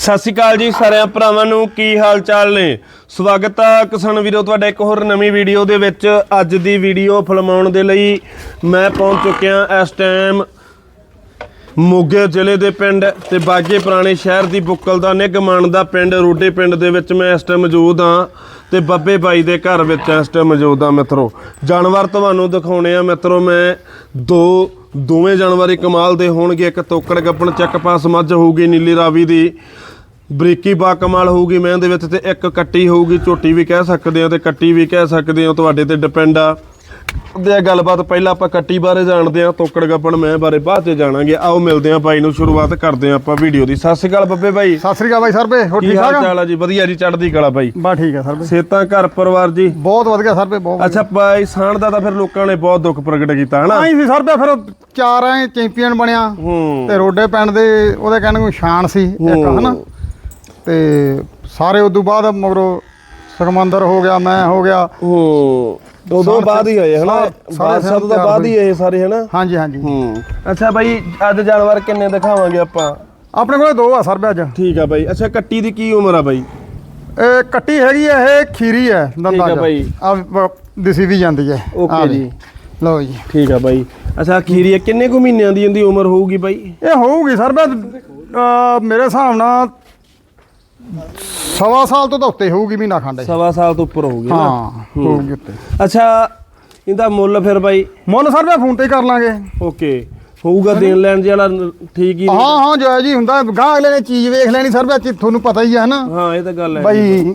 ਸਤਿ ਸ਼੍ਰੀ ਅਕਾਲ ਜੀ ਸਾਰਿਆਂ ਭਰਾਵਾਂ ਨੂੰ, ਕੀ ਹਾਲ ਚਾਲ ਨੇ? ਸਵਾਗਤ ਆ ਕਿਸਾਨ ਵੀਰੋ, ਤੁਹਾਡਾ ਇੱਕ ਹੋਰ ਨਵੀਂ ਵੀਡੀਓ ਦੇ ਵਿੱਚ। ਅੱਜ ਦੀ ਵੀਡੀਓ ਫਿਲਮਾਉਣ ਦੇ ਲਈ ਮੈਂ ਪਹੁੰਚ ਚੁੱਕਿਆ ਇਸ ਟਾਈਮ ਮੋਗੇ ਜ਼ਿਲ੍ਹੇ ਦੇ ਪਿੰਡ ਤੇ ਬਾਗੇ ਪੁਰਾਣੇ ਸ਼ਹਿਰ ਦੀ ਬੁੱਕਲ ਦਾ ਨਿਗਮਾਨ ਦਾ ਪਿੰਡ, ਰੋਡੇ ਪਿੰਡ ਦੇ ਵਿੱਚ ਮੈਂ ਇਸ ਟਾਈਮ ਮੌਜੂਦ ਹਾਂ ਤੇ ਬੱਬੇ ਬਾਈ ਦੇ ਘਰ ਵਿੱਚ ਇਸ ਟਾਈਮ ਮੌਜੂਦ ਹਾਂ ਮਿੱਤਰੋ। ਜਾਨਵਰ ਤੁਹਾਨੂੰ ਦਿਖਾਉਣੇ ਆ ਮਿੱਤਰੋ, ਮੈਂ ਦੋ ਦੋਵੇਂ ਜਾਨਵਰ ਕਮਾਲ ਦੇ ਹੋਣਗੇ, ਇੱਕ ਤੋਕੜ ਗੱਪਣ ਚੱਕ ਪਾਸ ਮੱਝ ਹੋਊਗੀ, ਨੀਲੀ ਰਾਵੀ ਦੀ ਬਰੀਕੀ ਬਾ ਕਮਾਲ ਹੋਊਗੀ ਮੈਂ ਦੇ ਵਿੱਚ ਤੇ ਇੱਕ ਕੱਟੀ ਹੋਊਗੀ, ਝੋਟੀ ਵੀ ਕਹਿ ਸਕਦੇ ਆ ਤੇ ਕੱਟੀ ਵੀ ਕਹਿ ਸਕਦੇ ਆ ਤੁਹਾਡੇ ਤੇ ਡਿਪੈਂਡ ਆ। ਤੇ ਇਹ ਗੱਲਬਾਤ। ਪਹਿਲਾਂ ਆਪਾਂ ਕੱਟੀ ਬਾਰੇ ਜਾਣਦੇ ਆ ਤੋਕੜ ਗੱਪਣ ਮੈਂ ਬਾਰੇ ਬਾਅਦ ਚ ਜਾਣਾਂਗੇ। ਆਓ ਮਿਲਦੇ ਆ ਬਾਈ ਨੂੰ ਸ਼ੁਰੂਆਤ ਕਰਦੇ ਆ ਆਪਾਂ ਵੀਡੀਓ ਦੀ। ਸਤਿ ਸ਼੍ਰੀ ਅਕਾਲ ਬੱਬੇ ਬਾਈ। ਸਤਿ ਸ੍ਰੀ ਅਕਾਲ ਬਾਈ ਸਰਬੇ ਹੋ ਕੀ ਠੀਕ ਠਾਕ ਚਾਲ ਆ ਜੀ? ਵਧੀਆ ਜੀ ਚੜ੍ਹਦੀ ਕਲਾ ਬਾਈ। ਬਾ ਠੀਕ ਹੈ ਸਰਬੇ ਸੇਤਾਂ ਘਰ ਪਰਿਵਾਰ ਜੀ? ਬਹੁਤ ਵਧੀਆ ਸਰਬੇ ਬਹੁਤ ਅੱਛਾ ਬਾਈ ਸਾਣ ਦਾ ਤਾਂ ਫਿਰ ਲੋਕਾਂ ਨੇ ਬਹੁਤ ਦੁੱਖ ਪ੍ਰਗਟ ਕੀਤਾ ਹਨਾ? ਆਈ ਸੀ ਸਰਬੇ ਫਿਰ ਉਹ ਚਾਰ ਐ ਚੈਂਪੀਅਨ ਬਣਿਆ। ਹੂੰ। ਤੇ ਰੋਡੇ ਪਿੰਡ ਦੇ ਉਹਦੇ ਕਹਿਣ ਨੂੰ ਸ਼ਾਨ ਸੀ ਇੱਕ। ਹਨਾ? ਤੇ ਸਾਰੇ ਉਦੋਂ ਬਾਅਦ ਮਗਰੋਂ ਸੁਖਮੰਦਰ ਹੋ ਗਿਆ ਮੈਂ ਹੋ ਗਿਆ। ਹੂੰ। ਉਦੋਂ ਬਾਅਦ ਹੀ ਹੋਏ ਹਨਾ? ਸਾਰੇ- ਸਾਰੇ ਬਾਦਸ਼ਾਹ ਤੋਂ ਤਿਆਰ ਬਾਅਦ ਹੀ ਇਹ ਸਾਰੇ ਹਨਾ? ਹਾਂਜੀ ਹਾਂਜੀ। ਹੂੰ। ਅੱਛਾ ਬਾਈ ਅੱਜ ਜਾਨਵਰ ਕਿੰਨੇ ਦਿਖਾਵਾਂਗੇ ਆਪਾਂ? ਆਪਣੇ ਕੋਲੇ ਦੋ ਆ ਸਰਬੇ ਅੱਜ। ਠੀਕ ਆ ਬਾਈ। ਅੱਛਾ ਕੱਟੀ ਦੀ ਕੀ ਉਮਰ ਆ ਬਾਈ? ਇਹ ਕੱਟੀ ਹੈਗੀ ਆ ਇਹ ਖੀਰੀ ਹੈ ਦੰਦਾਂ ਠੀਕ ਆ ਬਾਈ। ਆ ਦਿਸੀ ਵੀ ਜਾਂਦੀ ਹੈ ਓਕੇ ਆਹ ਜੀ। ਲਓ ਜੀ। ਠੀਕ ਆ ਬਾਈ। ਅੱਛਾ ਖੀਰੀ ਆ, ਕਿੰਨੇ ਕੁ ਮਹੀਨਿਆਂ ਦੀ ਇਹਦੀ ਉਮਰ ਹੋਊਗੀ ਬਾਈ? ਇਹ ਹੋਊਗੀ ਸਰਬੇ ਮੇਰੇ ਹਿਸਾਬ ਨਾਲ ਸਵਾ ਸਾਲ ਤੋਂ ਤਾਂ ਉੱਤੇ ਹੋਊਗੀ ਮਹੀਨਾ ਖੰਡ ਸਵਾ ਸਾਲ ਤੋਂ ਉੱਪਰ ਹੋਊਗੀ ਨਾ? ਹਾਂ ਹੋਊਗੀ ਉੱਤੇ। ਅੱਛਾ ਇਹਦਾ ਮੁੱਲ ਫਿਰ ਬਾਈ? ਮੁੱਲ ਸਰ ਮੈਂ ਫੋਨ ਤੇ ਹੀ ਕਰ ਲਾਂਗੇ। ਓਕੇ ਹੋਊਗਾ ਦੇਣ ਲੈਣ ਜਿਹੜਾ ਠੀਕ ਹੀ ਹਾਂ ਹਾਂ ਜੈ ਜੀ ਹੁੰਦਾ ਗਾਹ ਅਗਲੇ ਨੇ ਚੀਜ਼ ਵੇਖ ਲੈਣੀ ਸਰ ਵਿੱਚ ਤੁਹਾਨੂੰ ਪਤਾ ਹੀ ਹੈ ਨਾ ਹਾਂ ਇਹ ਤਾਂ ਗੱਲ ਹੈ ਬਈ।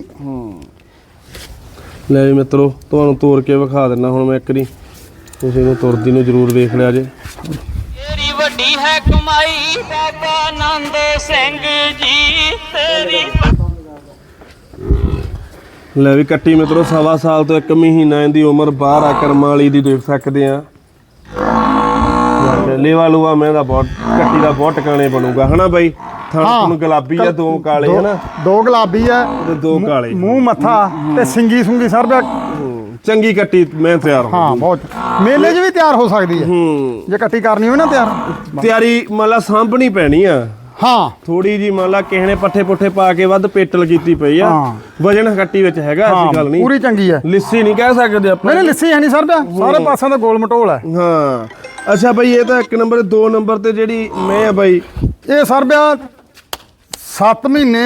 ਲੈ ਮਿੱਤਰੋ ਤੁਹਾਨੂੰ ਤੋੜ ਕੇ ਵਿਖਾ ਦਿੰਦਾ ਹੁਣ ਮੈਂ ਇੱਕ ਵਾਰੀ। ਤੁਸੀਂ ਇਹਨੂੰ ਤੁਰਦੀ ਨੂੰ ਜ਼ਰੂਰ ਵੇਖ ਲਿਆ ਜੇ। ਵੱਡੀ ਹੈ ਕਮਾਈ। ਬਾਬਾ ਆਨੰਦ ਸਿੰਘ ਜੀ ਤੇਰੀ ਲੈ ਵੀ ਕੱਟੀ ਮਿੱਤਰੋ ਸਵਾ ਸਾਲ ਤੋਂ ਇੱਕ ਮਹੀਨਾ ਇਹਦੀ ਉਮਰ ਬਾਹਰ ਆ ਕਰਮਾਂ ਵਾਲੀ ਦੀ ਦੇਖ ਸਕਦੇ ਆ। ਲੇਵਾ ਲੂਆ ਮੈਂ ਦਾ ਬਹੁਤ ਕੱਟੀ ਦਾ ਬਹੁਤ ਟਿਕਾਣੇ ਬਣੂਗਾ ਹਨਾ ਬਾਈ? ਥਣ। ਨੂੰ ਗੁਲਾਬੀ ਆ ਦੋ ਕਾਲੇ ਦੋ- ਹਨਾ? ਦੋ ਗੁਲਾਬੀ ਹੈ ਤੇ ਦੋ ਕਾਲੇ। ਮੂੰਹ ਮੱਥਾ ਤੇ ਸਿੰਗੀ ਸੁੰਗੀ ਸਰ ਹੂੰ, ਚੰਗੀ ਕੱਟੀ ਮੈਂ ਤਿਆਰ ਹਾਂ। ਹਾਂ ਬਹੁਤ। ਮੇਲੇ 'ਚ ਵੀ ਤਿਆਰ ਹੋ ਸਕਦੀ ਹੈ। ਹੂੰ। ਜੇ ਕੱਟੀ ਕਰਨੀ ਹੋਵੇ ਨਾ ਤਿਆਰ। ਤਿਆਰੀ ਮੰਨ ਲਾ ਸਾਂਭਣੀ ਪੈਣੀ ਆ। ਹਾਂ। ਥੋੜੀ ਜੀ ਮੰਨ ਲਾ ਕਿਸੇ ਨੇ ਪੱਠੇ ਪੁੱਠੇ ਪਾ ਕੇ ਵੱਧ ਪੇਟਲ ਕੀਤੀ ਪਈ ਆ। ਵਜਨ ਕੱਟੀ ਵਿੱਚ ਹੈਗਾ ਐਸੀ ਗੱਲ ਨਹੀਂ। ਪੂਰੀ ਚੰਗੀ ਹੈ। ਲਿੱਸੀ ਨਹੀਂ ਕਹਿ ਸਕਦੇ ਆਪਾਂ। ਨਹੀਂ ਲੱਸੀ ਹੈ ਨਹੀਂ ਸਰ ਸਾਰੇ ਪਾਸਿਆਂ ਦਾ ਗੋਲ ਮਟੋਲ ਹੈ। ਹਾਂ। ਅੱਛਾ ਬਈ ਇਹ ਤਾਂ ਇੱਕ ਨੰਬਰ ਦੋ ਨੰਬਰ ਤੇ ਜਿਹੜੀ ਮੈਂ ਆ ਬਾਈ। ਇਹ ਸਰ ਬਿਆ 7 ਮਹੀਨੇ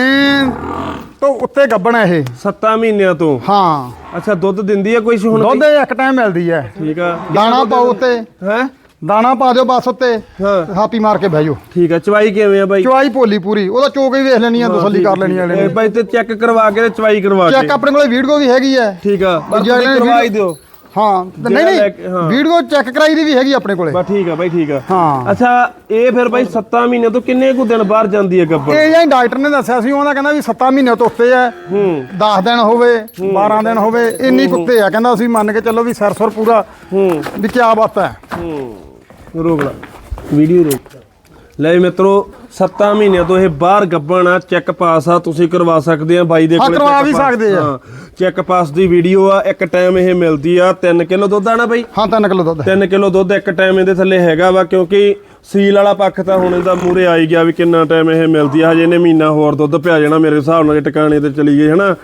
ਤੋਂ ਉੱਤੇ ਗੱਬਣ ਹੈ ਇਹ। 7 ਮਹੀਨਿਆਂ ਤੋਂ? ਹਾਂ। ਅੱਛਾ ਦੁੱਧ ਦਿੰਦੀ ਆ ਕੋਈ ਹੁਣ? ਦੁੱਧ ਇਹ ਇੱਕ ਟਾਈਮ ਮਿਲਦੀ ਹੈ ਠੀਕ ਆ। ਦਾਣਾ ਪਾਓ ਉੱਤੇ। ਹੈ? ਦਾਣਾ ਪਾ ਦਿਓ ਬਸ ਉੱਤੇ। ਹਾਂ। ਥਾਪੀ ਮਾਰ ਕੇ ਬਹਿ ਜਾਓ। ਠੀਕ ਆ ਚਵਾਈ ਕਿਵੇਂ ਆ ਬਾਈ? ਚਵਾਈ ਭੋਲੀ ਪੂਰੀ। ਉਹਦਾ ਚੋਕ ਹੀ ਵੇਖ ਲੈਣੀ ਆ ਤਸੱਲੀ ਕਰ ਲੈਣੀ ਆ ਇਹ ਬਾਈ ਤੇ ਚੈੱਕ ਕਰਵਾ ਕੇ ਤੇ ਚਵਾਈ ਕਰਵਾ ਚੈੱਕ ਕੇ ਆਪਣੇ ਕੋਲੇ ਵੀਡੀਓ ਵੀ ਹੈਗੀ ਹੈ ਠੀਕ ਆ। ਪਰ ਤੁਸੀਂ ਕਰਵਾ ਹੀ ਦਿਓ। ਹਾਂ ਤੇ ਨਹੀਂ ਜਿਹੜਾ ਲੈ ਕੇ- ਨਹੀਂ। ਵੀਡੀਓ ਚੈੱਕ ਕਰਾਈ ਦੀ ਵੀ ਹੈਗੀ ਆਪਣੇ ਕੋਲੇ। ਬਸ ਠੀਕ ਆ ਬਾਈ ਠੀਕ ਆ। ਹਾਂ। ਅੱਛਾ ਇਹ ਫਿਰ ਬਾਈ 7 ਮਹੀਨਿਆਂ ਤੋਂ ਕਿੰਨੇ ਕੁ ਦਿਨ ਬਾਹਰ ਜਾਂਦੀ ਹੈ ਗੱਬਰ ਇਹ ਜਾਂ ਡਾਕਟਰ ਨੇ ਦੱਸਿਆ ਸੀ ਉਹਦਾ ਕਹਿੰਦਾ ਵੀ 7 ਮਹੀਨੇ ਤੋਂ ਉੱਤੇ ਹੈ। ਹੂੰ। 10 ਦਿਨ ਹੋਵੇ 12 ਦਿਨ ਹੋਵੇ ਇੰਨੀ ਕੁੱਤੇ ਆ ਕਹਿੰਦਾ ਅਸੀਂ ਮੰਨ ਕੇ ਚੱਲੋ ਵੀ ਸਰਸਰ ਪੂਰਾ। ਹੂੰ। ਵੀ ਕੀ ਬਾਤ ਹੈ। ਹੂੰ। ਰੋਕ ਲਾ। ਵੀਡੀਓ ਰੋਕ ਲੈ। ਮਿੱਤਰੋ 7 ਮਹੀਨਿਆਂ ਤੋਂ ਇਹ ਬਾਹਰ ਗੱਬਣ ਆ ਚੈੱਕ ਪਾਸ ਆ ਤੁਸੀਂ ਕਰਵਾ ਸਕਦੇ ਆ ਬਾਈ ਦੇ ਹਾਂ, ਕੋਲੇ ਕਰਵਾ check ਵੀ pass। ਸਕਦੇ ਆ। ਹਾਂ ਚੈੱਕ ਪਾਸ ਦੀ ਵੀਡੀਓ ਆ ਇੱਕ ਟਾਈਮ ਇਹ ਮਿਲਦੀ ਆ 3 ਕਿਲੋ ਦੁੱਧ ਆ ਨਾ ਬਾਈ? ਹਾਂ 3 ਕਿਲੋ ਦੁੱਧ। 3 ਕਿਲੋ ਦੁੱਧ ਇੱਕ ਟਾਈਮ ਇਹਦੇ ਥੱਲੇ ਹੈਗਾ ਵਾ ਕਿਉਂਕਿ ਸੀਲ ਵਾਲਾ ਪੱਖ ਤਾਂ ਹੁਣ ਇਹਦਾ ਮੂਰੇ ਆਈ ਗਿਆ ਵੀ ਕਿੰਨਾ ਟਾਈਮ ਇਹ ਮਿਲਦੀ ਆ। ਹਜੇ ਇਹਨੇ ਮਹੀਨਾ ਹੋਰ ਦੁੱਧ ਪਿਆ ਜਾਣਾ ਮੇਰੇ ਹਿਸਾਬ ਨਾਲ ਜੇ ਟਿਕਾਣੇ ਤੇ ਚਲੀ ਗਈ ਹਨਾ?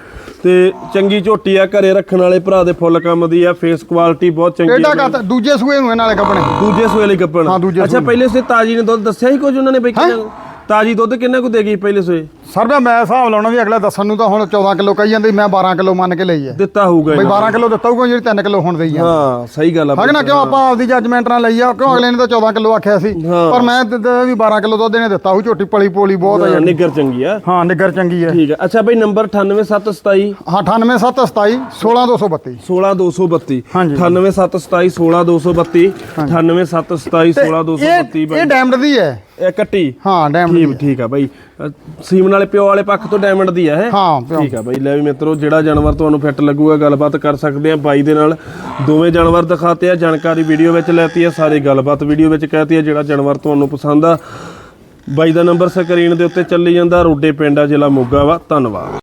ਤੇ ਚੰਗੀ ਝੋਟੀ ਆ ਘਰੇ ਰੱਖਣ ਵਾਲੇ ਭਰਾ ਦੇ ਫੁੱਲ ਕੰਮ ਦੀ ਆ ਫੇਸ ਕੁਆਲਿਟੀ ਬਹੁਤ ਚੰਗੀ ਆ ਕੱਤ ਦੂਜੇ ਸੂਏ ਨੂੰ ਇਹ ਨਾਲੇ ਕੱਪਣੇ ਦੂਜੇ ਸੂਏ ਲਈ ਹਾਂ, ਦੂਜੇ ਅੱਛਾ ਸੂਏ। ਪਹਿਲੇ ਸੂਏ ਤਾਜੀ ਨੇ ਦੁੱਧ ਦੱਸਿਆ ਹੀ ਕੁਝ ਉਹਨਾਂ ਨੇ ਬਈ ਕਿੰਨਾ ਤਾਜੀ ਦੁੱਧ ਕਿੰਨਾ ਕੁ ਦੇਗੀ ਪਹਿਲੇ ਸੂਏ? ਸਰ ਮੈਂ ਹਿਸਾਬ ਲਾਉਣਾ ਵੀ ਅਗਲਾ ਦੱਸਣ ਨੂੰ ਤਾਂ ਹੁਣ 14 ਕਿਲੋ ਕਹੀ ਜਾਂਦੇ ਮੈਂ 12 ਕਿਲੋ ਮੰਨ ਕੇ ਲਈ ਹੈ। ਦਿੱਤਾ ਹੋਊਗਾ ਬਈ ਇਹਨਾਂ 12 ਕਿਲੋ ਦਿੱਤਾ ਹੋਊਗਾ ਜਿਹੜੀ 3 ਕਿਲੋ ਹੁਣ ਦੇਈ ਆ ਹਾਂ ਸਹੀ ਗੱਲ ਆ ਹੈ ਨਾ ਕਿਉਂ ਆਪਾਂ ਆਪਦੀ ਜੱਜਮੈਂਟ ਨਾਲ ਲਈ ਆ ਕਿਉਂ ਅਗਲੇ ਨੇ ਤਾਂ 14 ਕਿਲੋ ਆਖਿਆ ਸੀ। ਪਰ ਮੈਂ ਵੀ 12 ਕਿਲੋ ਦੁੱਧ ਇਹਨੇ ਦਿੱਤਾ ਹੋਊ ਝੋਟੀ ਪਲੀ ਪੋਲੀ ਬਹੁਤ ਆ ਯਾਰ ਨਿੱਗਰ ਚੰਗੀ ਆ। ਹਾਂ ਨਿੱਗਰ ਚੰਗੀ ਹੈ ਠੀਕ ਆ। ਅੱਛਾ ਬਈ ਨੰਬਰ 98727 ਹਾਂ 98727 16232 16232 ਹਾਂਜੀ। 98727 16232 98727 16232 ਇਹ ਇਹ ਡੈਮਡ ਦੀ ਹੈ। ਇਹ ਕੱਟੀ? ਹਾਂ ਡੈਮਡ ਦੀ ਠੀਕ ਹੈ। ਠੀਕ ਆ ਬਾਈ। ਸੀਮਨ ਵਾਲੇ ਪਿਓ ਵਾਲੇ ਪੱਖ ਤੋਂ ਡਾਇਮੰਡ ਦੀ ਆ ਹਾਂ? ਪਿਓ। ਠੀਕ ਆ ਬਾਈ। ਲੈ ਵੀ ਮਿੱਤਰੋ ਜਿਹੜਾ ਜਾਨਵਰ ਤੁਹਾਨੂੰ ਫਿੱਟ ਲੱਗੂਗਾ ਗੱਲਬਾਤ ਕਰ ਸਕਦੇ ਆ ਬਾਈ ਦੇ ਨਾਲ। ਦੋਵੇਂ ਜਾਨਵਰ ਦਿਖਾਤੇ ਆ ਜਾਣਕਾਰੀ ਵੀਡੀਓ ਵਿੱਚ ਲੈਤੀ ਆ ਸਾਰੀ ਗੱਲਬਾਤ ਵੀਡੀਓ ਵਿੱਚ ਕਹਿਤੀ ਆ ਜਿਹੜਾ ਜਾਨਵਰ ਤੁਹਾਨੂੰ ਪਸੰਦ ਆ। ਬਾਈ ਦਾ ਨੰਬਰ ਸਕਰੀਨ ਦੇ ਉੱਤੇ ਚੱਲੀ ਜਾਂਦਾ ਰੋਡੇ ਪਿੰਡ ਆ ਜ਼ਿਲ੍ਹਾ ਮੋਗਾ ਵਾ। ਧੰਨਵਾਦ।